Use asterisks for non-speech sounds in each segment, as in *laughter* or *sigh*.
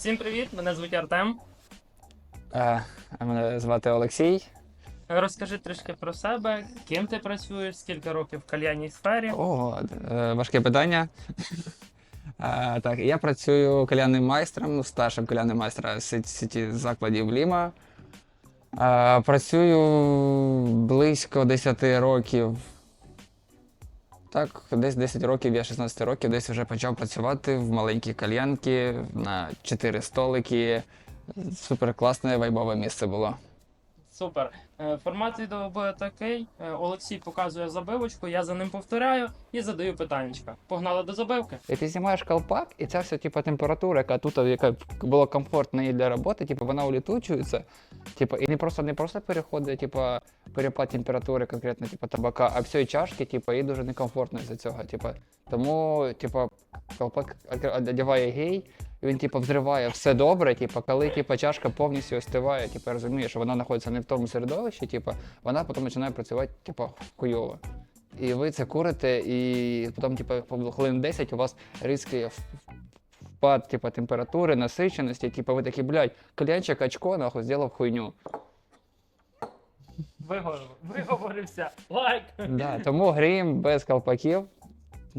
Всім привіт! Мене звуть Артем. Е, Мене звати Олексій. Розкажи трішки про себе, ким ти працюєш, скільки років в кальянній сфері. О, е, важке питання. Е, Так, я працюю кальянним майстром, ну, старшим кальянним майстром сіті- закладів Ліма. Е, Працюю близько 10 років. Так, десь 10 років, я 16 років, десь вже почав працювати в маленькій кальянці на 4 столики. Супер класне вайбове місце було. Супер. Е, Формат відео буде такий. Е, Олексій показує забивочку, я за ним повторяю і задаю питаннячка. Погнали до забивки. І ти знімаєш колпак, і ця вся типу, температура, яка тут, яка була комфортна і для роботи, типу, вона улітучується. Типу, і не просто не просто переходить, типу, перепад температури конкретно типу, табака, а всієї чашки, типу, їй дуже некомфортно з цього. Типу. Тому, типу, колпак одягає гей, він типу, взриває все добре, типу, коли типу, чашка повністю остиває, типу, розуміє, що вона знаходиться не в тому середовищі, типу, вона потім починає працювати типу, хуйово. І ви це курите, і потім, типу, хвилин 10 у вас різкий впад типу, температури, насиченості, типу, ви такі, блядь, клянчик очко, нахуй, зробив хуйню. Виговорив- Виговорився. Лайк. Да, тому гріємо без колпаків.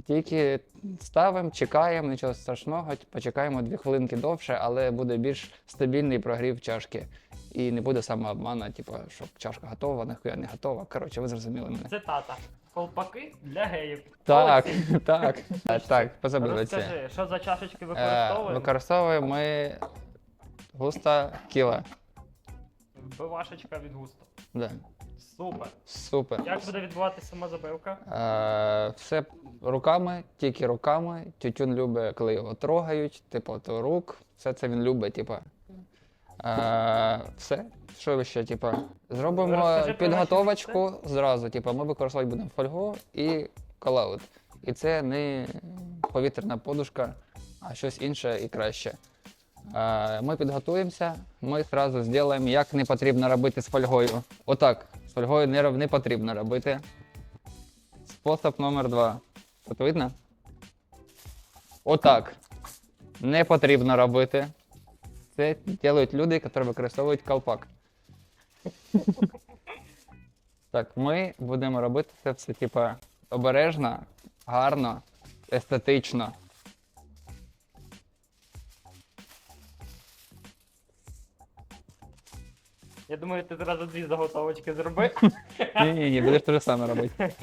Тільки ставимо, чекаємо, нічого страшного, почекаємо дві хвилинки довше, але буде більш стабільний прогрів чашки. І не буде самообмана, типу, що чашка готова, нахуя не готова. Коротше, ви зрозуміли мене. Цитата. Колпаки для геїв. Так, Олексій, *laughs* так, так, так, позабили це. Розкажи, що за чашечки Е, використовуємо? Використовуємо ми густа кіла. Вбивашечка від густо. Да. Супер. Супер. Як буде відбуватися сама забивка? Е, все руками, тільки руками. Тютюн любить, коли його трогають, типу, то рук. Все це він любить, типу. Е, все. Що ви ще, типу, зробимо Розкажи про підготовочку зразу. Типу, ми використовувати будемо фольгу і колаут. І це не повітряна подушка, а щось інше і краще. Ми підготуємося, ми одразу зробимо, як не потрібно робити з фольгою. Отак, з фольгою не, не потрібно робити. Спосіб номер два. Тут видно? Отак. Не потрібно робити. Це роблять люди, які використовують колпак. Так, ми будемо робити це все, типа, обережно, гарно, естетично. Я думаю, ти зразу дві заготовочки зроби. Ні, ні, ні, будеш те ж саме робити.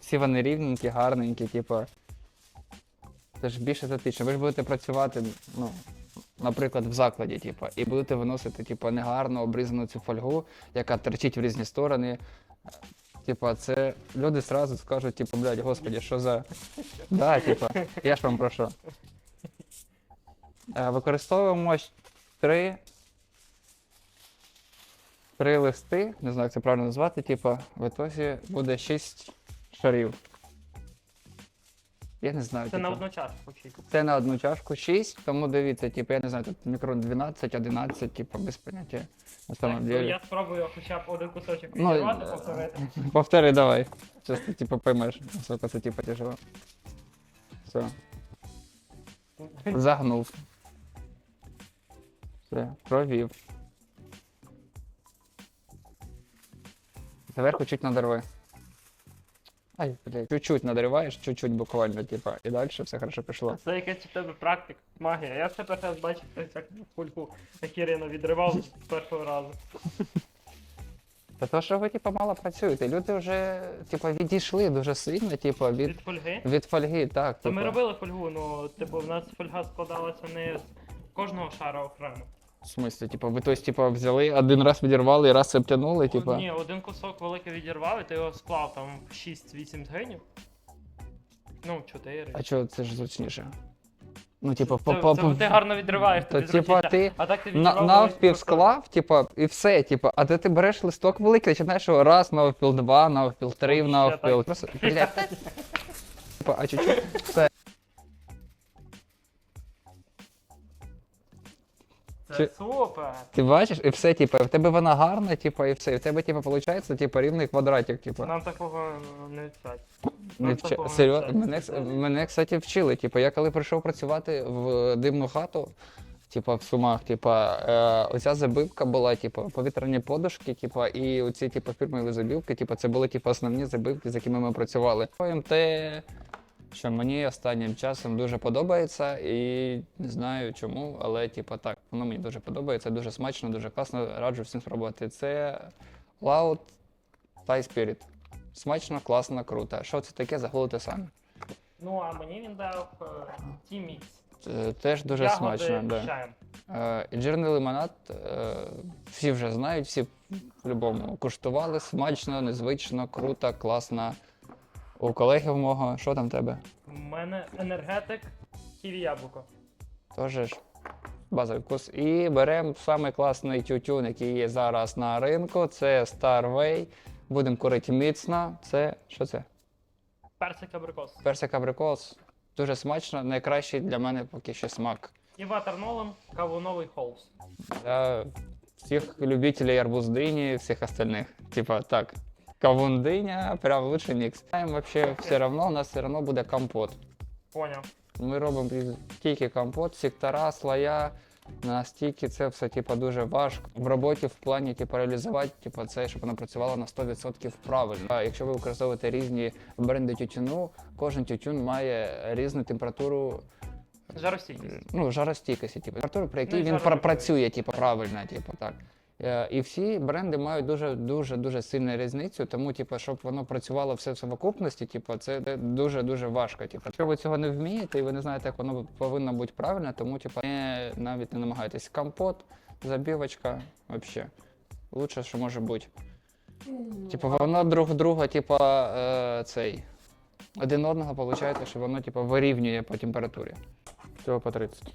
Всі вони рівненькі, гарненькі, типу. Це ж більш естетично. Ви ж будете працювати, ну, наприклад, в закладі, типу, і будете виносити, типу, негарно обрізану цю фольгу, яка торчить в різні сторони. Типа, це люди сразу скажуть, типу, блядь, господи, що за. Да, типа, я ж вам про що. Е, Використовуємо три три листи, не знаю, як це правильно назвати, типу, в ітозі буде 6 шарів. Я не знаю. Це на типу. одну чашку вчить. Це на одну чашку 6, тому дивіться, типу, я не знаю, тут мікрон 12, 11, типу, без поняття. На самом то деле. я спробую хоча б один кусочок Ну, відірвати, е, повторити. *laughs* Повтори давай. Зараз ти типу поймеш, наскільки це типу тяжело. Все, *laughs* загнув. Все, провів. Зверху чуть надорви. Ай, блядь, чуть-чуть надриваєш, чуть-чуть буквально, типа, і далі все хорошо пішло. Це якась у тебе практика, магія. Я все перший раз бачив, як кульку Акіріна відривав з першого разу. Та то, що ви, типа, мало працюєте. Люди вже, типа, відійшли дуже сильно, типа, від, Від фольги. від фольги, так. Та ми робили фольгу, ну, типу, в нас фольга складалася не з кожного шара окремо. В смысле, типа, ви тось, типа, взяли, один раз відірвали і раз обтянули, типа. Ні, один кусок великий відірвав, і ти його склав там 6-8 згинів. Ну, 4. А чого це ж зручніше? Ну, типа, по, по, це ти гарно відриваєш, То, тобі типа, зручніше. ти А так ти на, відірвав навпіл великий склав, типа, і все, типа, а де ти береш листок великий, починаєш його раз, навпіл два, навпіл три, навпіл. Просто, блядь. *laughs* Типа, а чуть-чуть, все. Це Чи- супер. Ти бачиш, і все, типа, в тебе вона гарна, типа, і все. І в тебе, типа, виходить, типа, рівний квадратик, типа. Нам такого не відчать. Не вча... Серйозно, мене, мене, кстати, вчили. Типу, я коли прийшов працювати в димну хату, типу, в Сумах, типу, е, оця забивка була, типу, повітряні подушки, типу, і оці, типу, фірмові забивки, типу, це були типу, основні забивки, з якими ми працювали. Те, що мені останнім часом дуже подобається, і не знаю чому, але типу, так, воно мені дуже подобається, дуже смачно, дуже класно. Раджу всім спробувати. Це Loud Thai Spirit. Смачно, класно, круто. Що це таке, загулите самі. Ну, а мені він дав е, T-Mix. Теж дуже Ягоди смачно. Да. Е, Інжирний лимонад е, всі вже знають, всі по-любому куштували. Смачно, незвично, круто, класно. У колеги в мого, що там в тебе? У мене енергетик, ківі яблуко. Теж ж базовий вкус. І беремо самий класний тютюн, який є зараз на ринку. Це Starway. Будемо курити міцно. Це що це? Персик абрикос. Персик абрикос. Дуже смачно. Найкращий для мене поки що смак. І ватернолом кавуновий холст. Для всіх любителей арбуздині, всіх остальних. Типа так. Кавундиня, прям лучший мікс. Вообще все равно, у нас все равно буде компот. Поняв. Ми робимо тільки компот, сектора, слоя. Настільки це все типу, дуже важко. В роботі в плані типу, реалізувати типу, це, щоб воно працювало на 100% правильно. А якщо ви використовуєте різні бренди тютюну, кожен тютюн має різну температуру Жаростійкість. ну, жаростійкості, типу, температуру, при якій Ну, він працює, типу, правильно, типу, так. Е, І всі бренди мають дуже дуже дуже сильну різницю, тому, типу, щоб воно працювало все в совокупності, типу, це дуже дуже важко. Типу. Якщо ви цього не вмієте і ви не знаєте, як воно повинно бути правильно, тому типу, не, навіть не намагайтесь. Компот, забівочка, взагалі. Лучше, що може бути. Типу, воно друг друга, типу, е, цей. Один одного виходить, що воно типу, вирівнює по температурі. Всього по 30.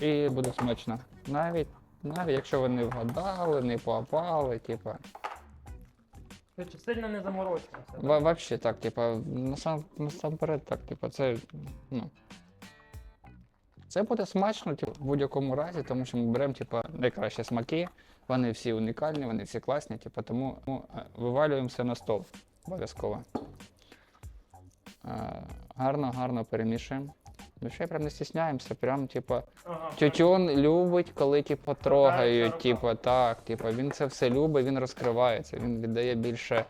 І буде смачно. Навіть, навіть якщо ви не вгадали, не попали, типу. Короче, сильно не заморочуємося. Ва- Вообще так, типа, насам, насамперед, так, типа, це. Ну. Це буде смачно, типу, в будь-якому разі, тому що ми беремо, типа, найкращі смаки, вони всі унікальні, вони всі класні, типу, тому ну, е, вивалюємо все на стол. Обов'язково. Е, Гарно, гарно перемішуємо. Ну, ще прям не стісняємося, прям, типа, Ага, Тютюн любить, коли типу, трогають, типу, так, типу, він це все любить, він розкривається, він віддає більше.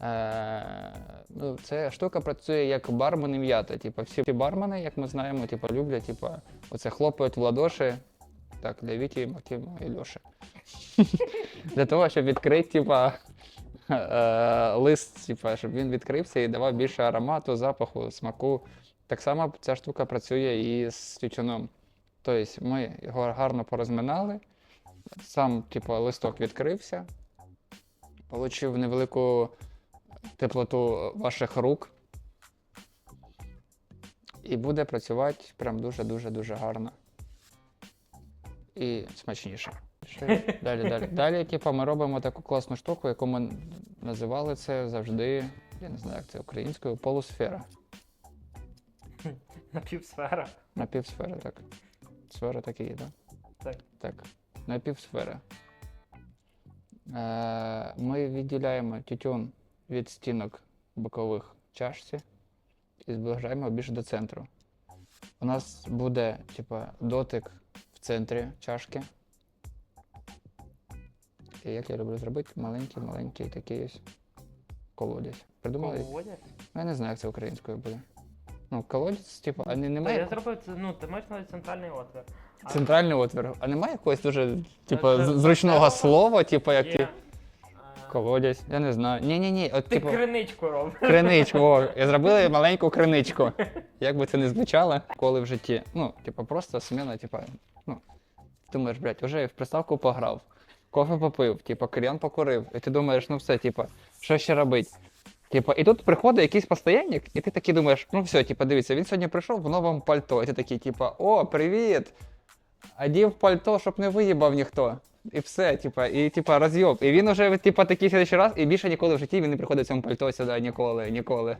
Е, ну, ця штука працює як бармен і м'ята. Типу, всі ті бармени, як ми знаємо, типу, люблять, типу, оце хлопають в ладоші. Так, для Віті, Максима і Льоші. *laughs* Для того, щоб відкрити, типа, е, лист, типа, щоб він відкрився і давав більше аромату, запаху, смаку. Так само ця штука працює і з тютюном. Тобто ми його гарно порозминали, сам типу, листок відкрився, отримав невелику теплоту ваших рук. І буде працювати прям дуже-дуже-дуже гарно. І смачніше. *laughs* Далі, далі. Далі, типу, ми робимо таку класну штуку, яку ми називали це завжди, я не знаю, як це українською, полусфера. Напівсфера. Напівсфера, так. Сфера так і є, так? Так. Так. Напівсфера. Е, ми відділяємо тютюн від стінок бокових чашці і зближаємо більше до центру. У нас буде, типа, дотик в центрі чашки. І як я люблю зробити, маленький-маленький такий ось колодязь. Придумали? Колодязь? Ну, я не знаю, як це українською буде. Ну, колодязь, типу, а не, немає. я зробив це, ну, ти маєш навіть центральний отвір. А Центральний отвір. А немає якогось дуже, типу, це з- зручного слова, типу, як є, ти. а, Колодязь. Я не знаю. Ні-ні-ні, от, Ти типу, криничку робиш. криничку. О, я зробила *laughs* маленьку криничку. Як би це не звучало, коли в житті. Ну, типу, просто сміна, типу, ну, думаєш, блядь, вже в приставку пограв, кофе попив, типу, кальян покурив, і ти думаєш, ну все, типу, що ще робити? Типу, і тут приходить якийсь постоянник, і ти такий думаєш, ну все, типу, дивіться, він сьогодні прийшов в новому пальто. І ти такий, типу, о, привіт! Одів пальто, щоб не виїбав ніхто. І все, типа, і типа розйоб. І він уже, типа, такий следующий раз, і більше ніколи в житті він не приходить в цьому пальто сюди, ніколи, ніколи.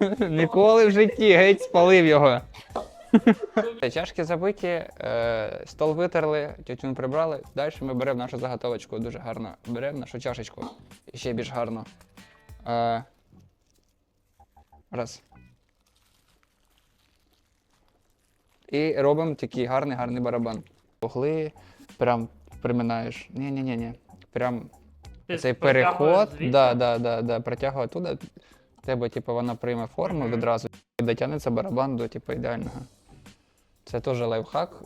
*laughs* Ніколи в житті, геть спалив його. Чашки забиті, е, стол витерли, тютюн прибрали. Далі ми беремо нашу заготовочку дуже гарно. Беремо нашу чашечку ще більш гарно. Е, Раз. І робимо такий гарний гарний барабан. Угли, прям приминаєш. Ні-ні-ні. Прям Ти цей переход, да, да, да, да, протягує туди. Тебе, типу, вона прийме форму Мгм. відразу і дотягнеться барабан до типу, ідеального. Це теж лайфхак.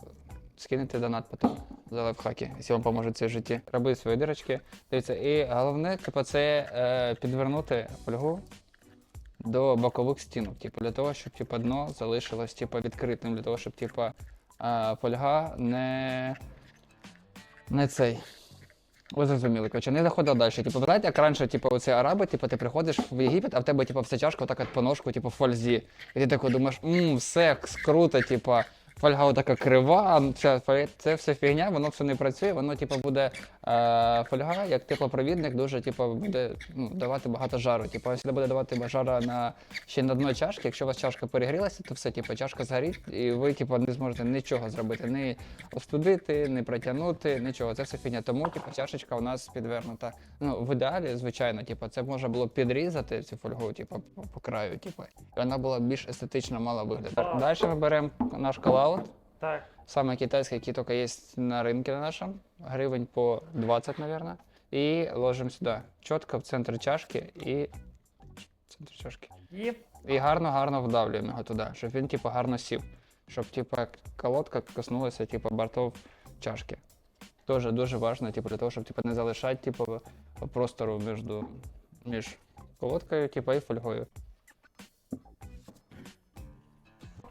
Скинете донат потім за лайфхаки, якщо вам поможе це в житті. Роби свої дирочки. Дивіться, і головне, типу, це е, підвернути фольгу до бокових стінок, типу, для того, щоб типу, дно залишилось типу, відкритим, для того, щоб типу, е, фольга не, не цей. Ви зрозуміли, коротше, не заходив далі. Типу, знаєте, як раніше, типу, оці араби, типу, ти приходиш в Єгипет, а в тебе, типу, вся чашка отак от по ножку, типу, фользі. І ти такий думаєш, мм, все круто, типу, фольга така крива, це, це все фігня, воно все не працює, воно, типу, буде е, фольга, як теплопровідник, дуже, типу, буде ну, давати багато жару. Типу, якщо буде давати жара на ще на дно чашки, якщо у вас чашка перегрілася, то все, типу, чашка згорить, і ви, типу, не зможете нічого зробити, не остудити, не протягнути, нічого. Це все фігня. Тому, типу, чашечка у нас підвернута. Ну, в ідеалі, звичайно, типу, це можна було підрізати цю фольгу, типу, по, краю, типу, і вона була більш естетично мала вигляд. Далі ми беремо наш колаут. Так. Самый китайский, який только есть на рынке на нашем, гривень по 20, наверное. И ложим сюда, чітко в центр чашки і центр чашки. І І гарно-гарно вдавлюємо його туди, щоб він типу гарно сів. Щоб типу колодка коснулася типу бортов чашки. Тоже дуже важливо, типу, для того, щоб типу, не залишати типу, простору між, між колодкою типу, і фольгою.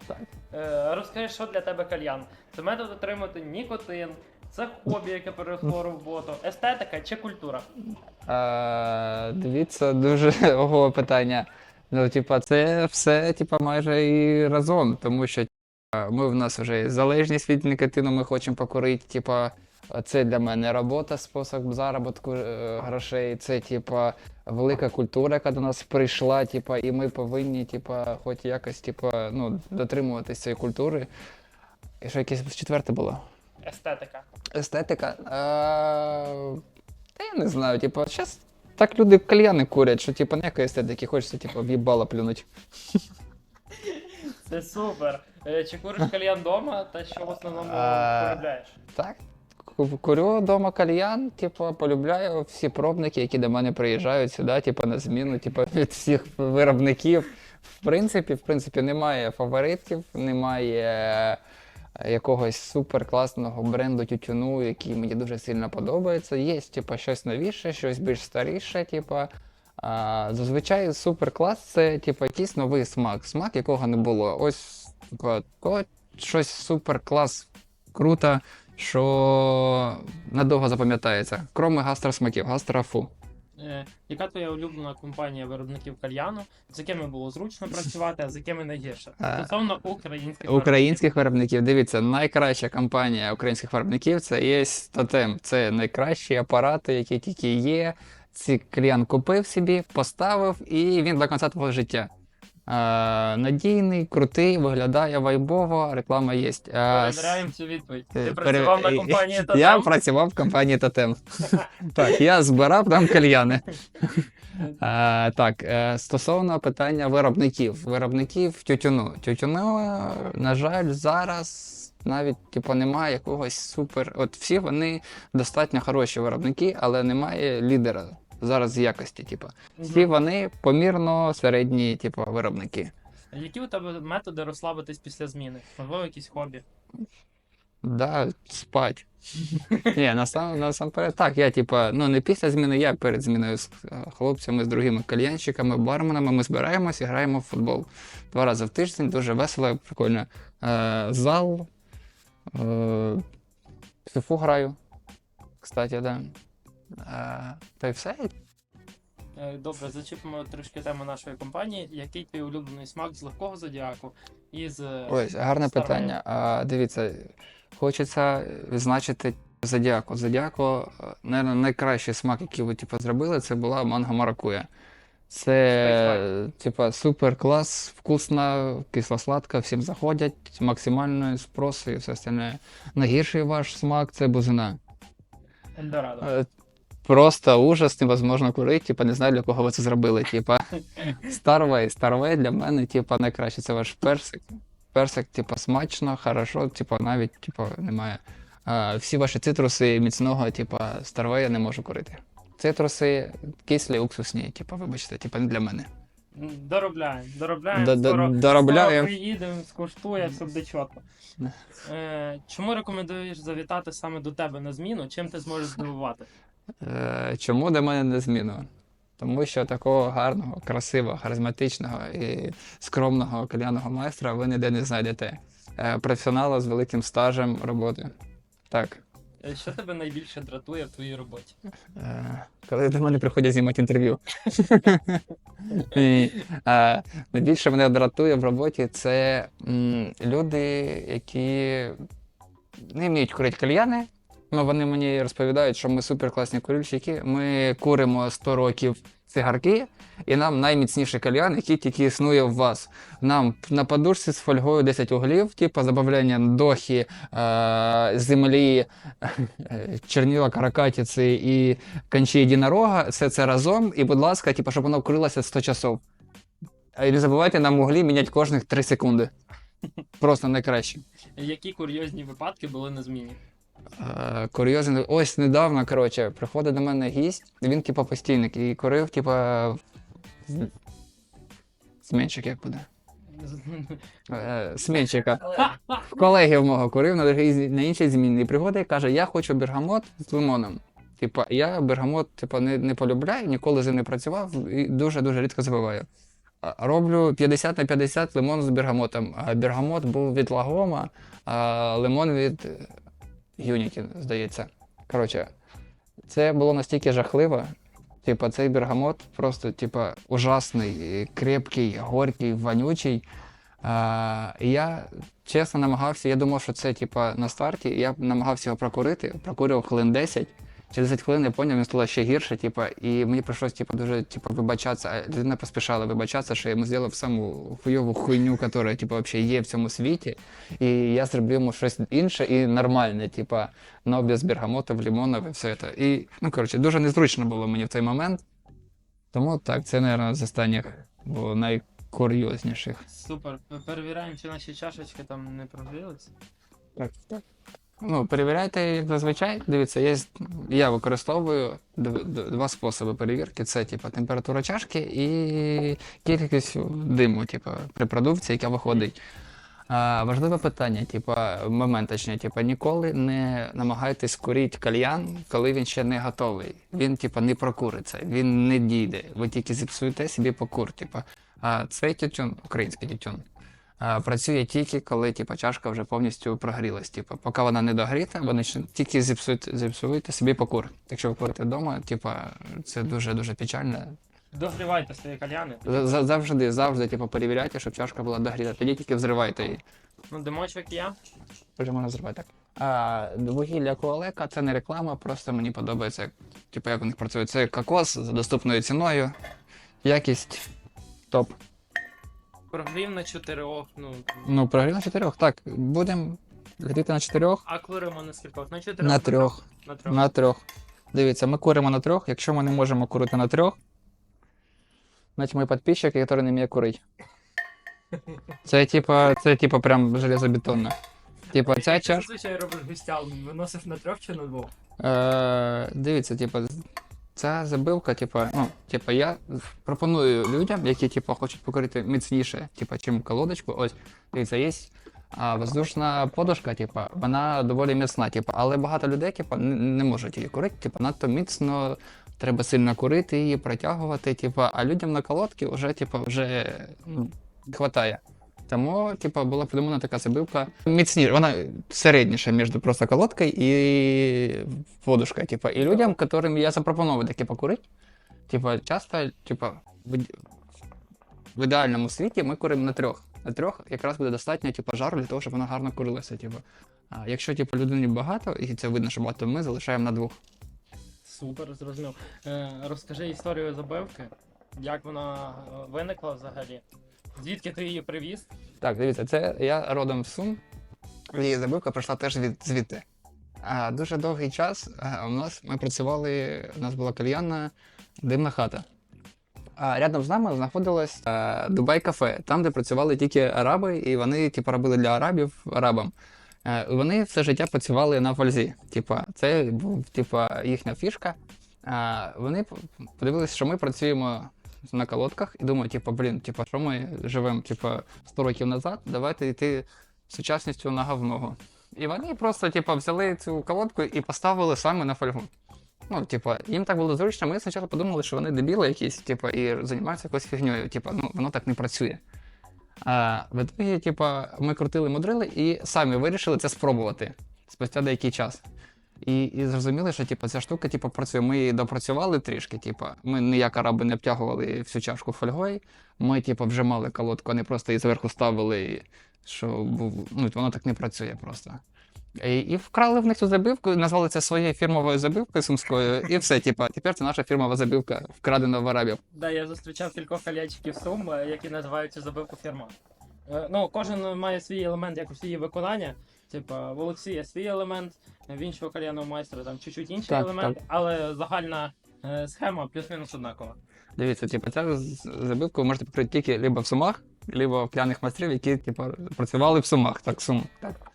Так. Е, розкажи, що для тебе кальян? Це метод отримати нікотин, це хобі, яке перейшло роботу, естетика чи культура? А, дивіться, дуже *laughs* ого питання. Ну, типа, це все, типа, майже і разом, тому що ми в нас вже залежність від нікотину, ми хочемо покурити. Типа, це для мене робота, спосіб заробітку е, грошей. Це, типа, велика культура, яка до нас прийшла, типа, і ми повинні, типа, хоч якось, типа, ну, дотримуватись цієї культури. І що якесь четверте було? Естетика. Естетика. А, та я не знаю, типу, зараз так люди кальяни курять, що типу ніякої естетики, хочеться, типу, в'їбало плюнуть. Це супер. Е, Чи куриш кальян вдома, та що в основному А, полюбляєш? Так. Ку- Курю вдома кальян, типу, полюбляю всі пробники, які до мене приїжджають сюди, типу, на зміну, типу, *laughs* від всіх виробників. В принципі, в принципі, немає фаворитів, немає е, якогось суперкласного бренду тютюну, який мені дуже сильно подобається. Є, типу, щось новіше, щось більш старіше, типу. А, зазвичай суперклас це типу, якийсь новий смак, смак, якого не було. Ось типу, щось суперклас, круто, що надовго запам'ятається. Кроме гастросмаків, гастрофу. Е, Яка твоя улюблена компанія виробників кальяну? З якими було зручно працювати, а з якими найгірше? Стосовно українських Українських виробників, дивіться, найкраща компанія українських виробників це є Тотем. Це найкращі апарати, які тільки є. Ці клієнт купив собі, поставив, і він до кінця твого життя. Е, надійний, крутий, виглядає вайбово, реклама є. Е, Перевіряємо цю відповідь. Ти Е, працював на компанії Я працював в компанії Тотем. *laughs* Так, я збирав там кальяни. *laughs* Е, так, е, стосовно питання виробників. Виробників тютюну. Тютюну, е, на жаль, зараз навіть типу, немає якогось супер. От всі вони достатньо хороші виробники, але немає лідера зараз з якості. Типу. Всі вони помірно середні, типу, виробники. Які у тебе методи розслабитись після зміни? Можливо, якісь хобі? Да, спать. Ні, насам, насамперед, так, я типа, ну не після зміни, я перед зміною з е, хлопцями, з другими кальянщиками, барменами. Ми збираємось і граємо в футбол. Два рази в тиждень, дуже весело, прикольно. Е, зал. Е, фіфу граю. Кстати, да. Е, та й все. Е, Добре, зачіпимо трішки тему нашої компанії. Який твій улюблений смак з легкого зодіаку і з е, Ось, гарне Старого. питання. А, дивіться, хочеться відзначити Зодіаку. Зодіаку, мабуть, найкращий смак, який ви типу, зробили, це була манго маракуя. Це, типа, супер клас, вкусна, кисло-сладка, всім заходять, максимальний спрос і все остальне. Найгірший ваш смак це бузина. Ельдорадо? Просто ужас, невозможно курити, типа, не знаю, для кого ви це зробили. Типа, Starway, Starway для мене, типа, найкраще. Це ваш персик. Персик, типа, смачно, хорошо, типа, навіть, типа, немає. А, всі ваші цитруси міцного, типа, Starway я не можу курити. Цитруси кислі, уксусні, типа, вибачте, типа, не для мене. Доробляємо, доробляємо. До- до- скоро, доробляємо. скоро приїдемо, скуштує, все буде чітко. Е, чому рекомендуєш завітати саме до тебе на зміну? Чим ти зможеш здивувати? Е, чому до мене не зміну? Тому що такого гарного, красивого, харизматичного і скромного кальянного майстра ви ніде не знайдете. Е, професіонала з великим стажем роботи. Так. Е, Що тебе найбільше дратує в твоїй роботі? Коли до мене приходять знімати інтерв'ю. *laughs* Найбільше мене дратує в роботі це люди, які не вміють курити кальяни. Ну, вони мені розповідають, що ми суперкласні курильщики. Ми куримо 100 років цигарки, і нам найміцніший кальян, який тільки існує в вас. Нам на подушці з фольгою 10 углів, типу забавляння дохи, е, землі, *laughs* черніла каракатиці і кончі єдинорога, все це разом. І, будь ласка, типу, щоб воно курилося 100 часов. І не забувайте нам углі міняти кожних 3 секунди. Просто найкраще. Які курйозні випадки були на зміні? Е, Курйозний. Ось недавно, коротше, приходить до мене гість, він типа постійник і курив, типа. з- як буде. *laughs* Е, В колеги в мого курив на, другій, на іншій зміні. І приходить і каже, я хочу бергамот з лимоном. Типа, я бергамот типа, не, не полюбляю, ніколи з ним не працював і дуже-дуже рідко забиваю. Роблю 50 на 50 лимон з бергамотом. А бергамот був від лагома, а лимон від Unity, здається. Коротше, це було настільки жахливо. Типа, цей бергамот просто, типа, ужасний, крепкий, горький, вонючий. А, я чесно намагався, я думав, що це типа на старті. Я намагався його прокурити, прокурював хвилин 10. Через 10 хвилин я поняв, він стало ще гірше, типа, і мені прийшлось типа, дуже типа, вибачатися. А людина поспішала вибачатися, що я йому зробив саму хуйову хуйню, яка типа, взагалі є в цьому світі. І я зроблю йому щось інше і нормальне, типа, но без бергамотів, лимонів і все це. І, ну, коротше, дуже незручно було мені в той момент. Тому так, це, мабуть, з останніх було найкурйозніших. Супер. Перевіряємо, чи наші чашечки там не прогрілися. Так, так. Ну, перевіряйте, як зазвичай. Дивіться, є, я використовую два способи перевірки: це типу, температура чашки і кількість диму, типу, при продукції, яка виходить. А, важливе питання, типу, момент точніше, типу, ніколи не намагайтесь курити кальян, коли він ще не готовий. Він, типу, не прокуриться, він не дійде. Ви тільки зіпсуєте собі покур. Типу. А цей тютюн, український тютюн, працює тільки коли типу, чашка вже повністю прогрілась. Типу, поки вона не догріта, ви тільки зіпсуєте, зіпсуєте собі покур. Якщо ви курите вдома, типу, це дуже дуже печально. Догрівайте свої кальяни. За- за- Завжди, завжди, типу, перевіряйте, щоб чашка була догріта. Тоді тільки взривайте її. Ну, димочок є. Вже можна зривати так. А, вугілля Коалека це не реклама, просто мені подобається, типу, як у них працює. Це кокос за доступною ціною. Якість топ. Прогрів на чотирьох, ну. Ну, прогрів на чотирьох. Так, будемо гріти на чотирьох. А куримо на скількох? На чотирьох? На трьох. На трьох. На трьох. Дивіться, ми куримо на трьох. Якщо ми не можемо курити на трьох, значить ми підписчики, які не вміє курити. Це типа, це типа прям железобетонно. Типа ця Як ти чаш. Зазвичай робиш гостял, виносиш на трьох чи на двох? Е, дивіться, типа, ця забивка, типа, ну, типа, я пропоную людям, які типа, хочуть покорити міцніше, типа, чим колодочку. Ось, дивіться, є а, воздушна подушка, типа, вона доволі міцна, типа, але багато людей, типа, не, не можуть її курити, типа, надто міцно. Треба сильно курити її, протягувати, типа, а людям на колодки вже, типа, вже ну, хватає. Тому, типа, була придумана така забивка міцніша, вона середніша між просто колодкою і подушкою. Типа. І людям, яким я запропонував таке покурити, типа, часто, типа, в, ідеальному світі ми куримо на трьох. На трьох якраз буде достатньо типа, жару для того, щоб вона гарно курилася. Типа. А якщо типу, людині багато, і це видно, що багато, ми залишаємо на двох. Супер, зрозумів. Е, розкажи історію забивки. Як вона е, виникла взагалі? Звідки ти її привіз? Так, дивіться, це я родом з Сум, і забивка прийшла теж від звідти. А, дуже довгий час а, у нас ми працювали, у нас була кальянна димна хата. А рядом з нами знаходилось а, Дубай кафе, там, де працювали тільки араби, і вони типу, робили для арабів арабам. І вони все життя працювали на фользі. Типа, це був типа, їхня фішка. А, вони подивилися, що ми працюємо на колодках і думають, типу, блін, типу, що ми живемо типу, 100 років назад, давайте йти сучасністю нога в ногу. І вони просто, типу, взяли цю колодку і поставили саме на фольгу. Ну, типу, їм так було зручно. Ми спочатку подумали, що вони дебіли якісь, типу, і займаються якоюсь фігньою. Типу, ну, воно так не працює. А в ітогі, типу, ми крутили мудрили і самі вирішили це спробувати спустя деякий час. І, і зрозуміли, що типу, ця штука типу, працює. Ми її допрацювали трішки. Типу, ми ніяк араби не обтягували всю чашку фольгою. Ми, типу, вжимали колодку, а не просто її зверху ставили, що ну, воно так не працює просто. І, і вкрали в них цю забивку, назвали це своєю фірмовою забивкою сумською, і все, типу, тепер це наша фірмова забивка, вкрадена в арабів. Да, я зустрічав кількох кальянчиків Сум, е, які називають цю забивку фірма. Е, Ну, кожен має свій елемент якось її виконання. Типа в Олексія свій елемент, в іншого кальянного майстра там чуть-чуть інший Так, елемент, так. але загальна е, схема плюс-мінус однакова. Дивіться, типу, з- забивку ви можете покрити тільки либо в сумах, либо в п'яних майстрів, які типу, працювали в сумах. Так, сум. Так.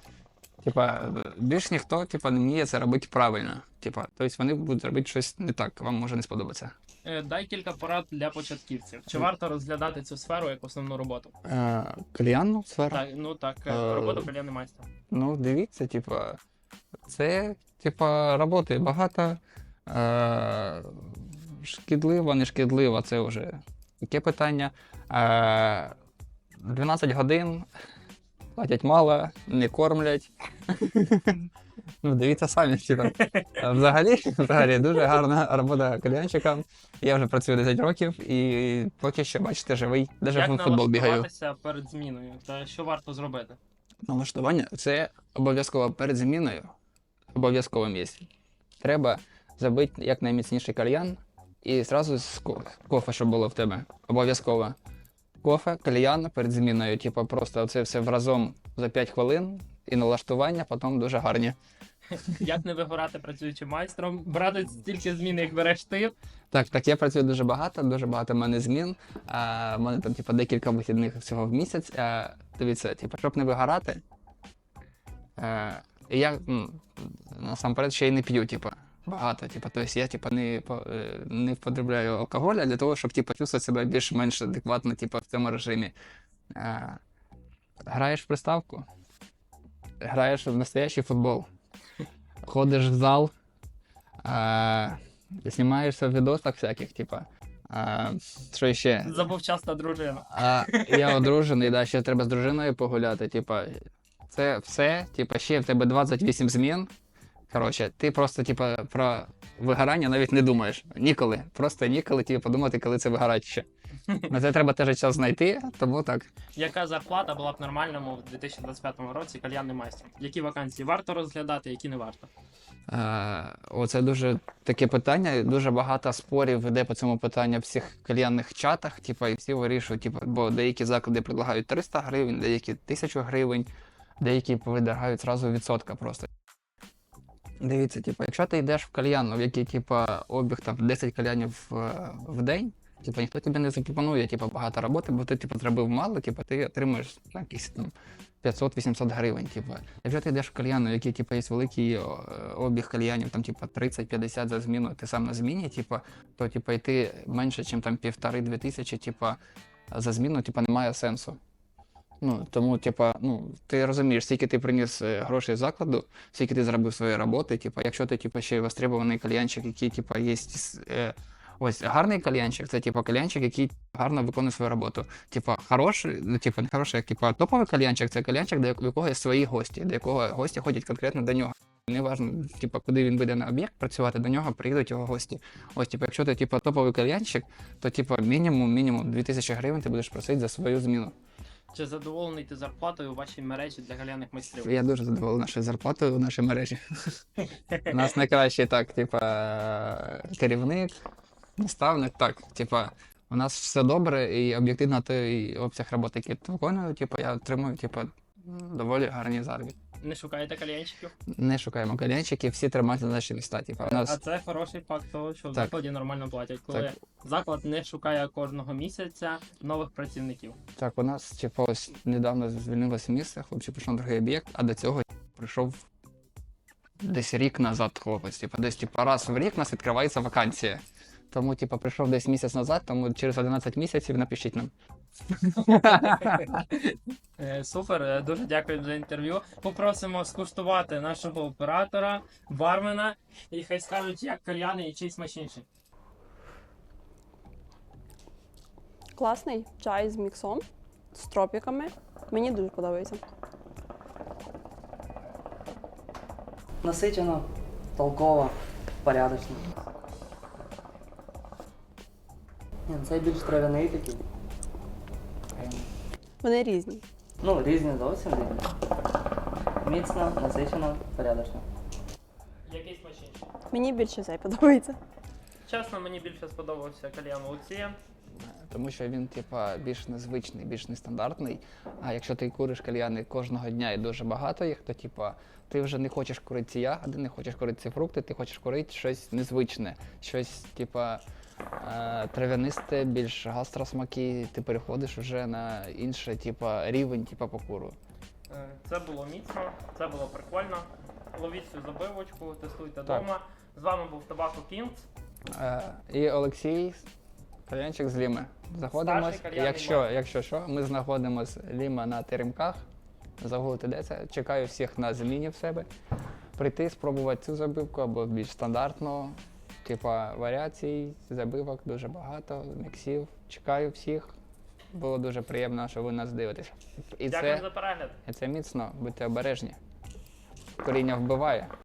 Типа, більш ніхто типа, не вміє це робити правильно. Типа, тобто вони будуть робити щось не так, вам може не сподобатися. Е, Дай кілька порад для початківців. Чи варто розглядати цю сферу як основну роботу? Е, кальянну сферу? Так, ну так, е, Е, роботу кальянний майстра. Ну, дивіться, типа, це, типа, роботи багато. Е, шкідлива, не шкідлива, це вже таке питання. Е, 12 годин, платять мало, не кормлять. *laughs* Ну, дивіться самі, типа. А Взагалі, *laughs* взагалі, дуже гарна робота кальянчика. Я вже працюю 10 років і поки що, бачите, живий. Навіть Як в футбол бігаю. налаштуватися перед зміною? Та що варто зробити? Налаштування це обов'язково перед зміною. Обов'язково місце. Треба забити якнайміцніший кальян і зразу з кофе, щоб було в тебе. Обов'язково. Кофе, кальян перед зміною. Типу, просто це все разом за 5 хвилин і налаштування потім дуже гарні. *laughs* Як не вигорати працюючи майстром, брати стільки змін, як береш ти. Так, так, я працюю дуже багато, дуже багато в мене змін. А, в мене там, типу, декілька вихідних всього в місяць. А, дивіться, типу, щоб не вигорати. А, я м, насамперед ще й не п'ю, типу, багато. Типу, тобто я типу, не, по- е, не потребляю алкоголя для того, щоб типу, чувствувати себе більш-менш адекватно типу, в цьому режимі. А, граєш в приставку, граєш в настоящий футбол, ходиш в зал. А, Знімаєшся в відосах всяких, типа. А, що ще? Забув час на дружину. А, я одружений, да, ще треба з дружиною погуляти. Типа, це все, типа, ще в тебе 28 змін. Коротше, ти просто, типа, про вигорання навіть не думаєш. Ніколи. Просто ніколи тобі подумати, коли це вигорать ще. *laughs* На це треба теж час знайти, тому так. Яка зарплата була б нормальному в 2025 році кальянним майстром? Які вакансії варто розглядати, які не варто? Е, Оце дуже таке питання. Дуже багато спорів веде по цьому питанню в всіх кальянних чатах. Типа, і всі вирішують, типа, бо деякі заклади предлагають 300 гривень, деякі 1000 гривень, деякі предлагають зразу відсотка просто. Дивіться, типа, якщо ти йдеш в кальянну, в який типа, обіг там 10 кальянів в, в день, типа, ніхто тобі не запропонує типа, багато роботи, бо ти типа, зробив мало, типа, ти отримуєш ну, якісь там 500-800 гривень. Типу. Якщо ти йдеш в кальяну, який типу, є великий е, обіг кальянів, там, типу, 30-50 за зміну, ти сам на зміні, типу, то типу, йти менше, ніж півтори-дві тисячі, типу, за зміну, типу, немає сенсу. Ну, тому, типа, ну, ти розумієш, скільки ти приніс е, грошей з закладу, скільки ти зробив своєї роботи. Типа, якщо ти типа, ще востребований кальянчик, який типа, є. Ось гарний кальянчик, це типа кальянчик, який гарно виконує свою роботу. Типа, хороший, ну, типа, не хороший, як типа, топовий кальянчик це кальянчик, до якого є свої гості, до якого гості ходять конкретно до нього. Неважно, типа, куди він буде на об'єкт працювати, до нього приїдуть його гості. Ось, типа, якщо ти типа топовий кальянчик, то типа мінімум, мінімум 2000 гривень ти будеш просити за свою зміну. Чи задоволений ти зарплатою у вашій мережі для кальянних майстрів? Я дуже задоволений нашою зарплатою у нашій мережі. *laughs* У нас найкращий так, типа, керівник, наставник, так, типа, у нас все добре, і об'єктивно той обсяг роботи, який я виконую, типа, я отримую, типа, доволі гарні заробітки. Не шукаєте кальянчиків. Не шукаємо кальянчиків, всі тримаються на наші міста. Типу, у нас... А це хороший факт того, що в Так. закладі нормально платять, коли Так. заклад не шукає кожного місяця нових працівників. так, у нас типу, ось недавно звільнилося місце, хлопці пішов на другий об'єкт, а до цього прийшов десь рік назад хлопець. Типу, десь типу, раз в рік у нас відкривається вакансія. Тому, типу, прийшов десь місяць назад, тому через 11 місяців напишіть нам. Е, Супер, е, дуже дякую за інтерв'ю. Попросимо скуштувати нашого оператора, бармена, і хай скажуть, як кальяни і чий смачніший. Класний чай з міксом, з тропіками. Мені дуже подобається. Насичено, толково, порядочно. Ні, ну цей більш трав'яний такий. Вони різні. Ну, різні зовсім різні. Міцно, насичено, порядочно. Який смачніший? Мені більше цей подобається. Чесно, мені більше сподобався кальян Олексія. Тому що він, типа, більш незвичний, більш нестандартний. А якщо ти куриш кальяни кожного дня і дуже багато їх, то типа ти вже не хочеш курити ці ягоди, не хочеш курити ці фрукти, ти хочеш курити щось незвичне, щось, типа. Е, Трав'янисте, більш гастросмаки, ти переходиш вже на інший типа, рівень типа, покуру. Е, Це було міцно, це було прикольно. Ловіть цю забивочку, тестуйте вдома. З вами був Табако Кінгс. Е, І Олексій, кальянчик з Ліми. Заходимось. Якщо, якщо що, ми знаходимося Ліма на теремках. Загуглити де це. Чекаю всіх на зміні в себе. Прийти, спробувати цю забивку або більш стандартну. Типа варіацій, забивок дуже багато, міксів. Чекаю всіх. Було дуже приємно, що ви нас дивитеся. І Дякую це, за перегляд. і це міцно, будьте обережні. Коріння вбиває.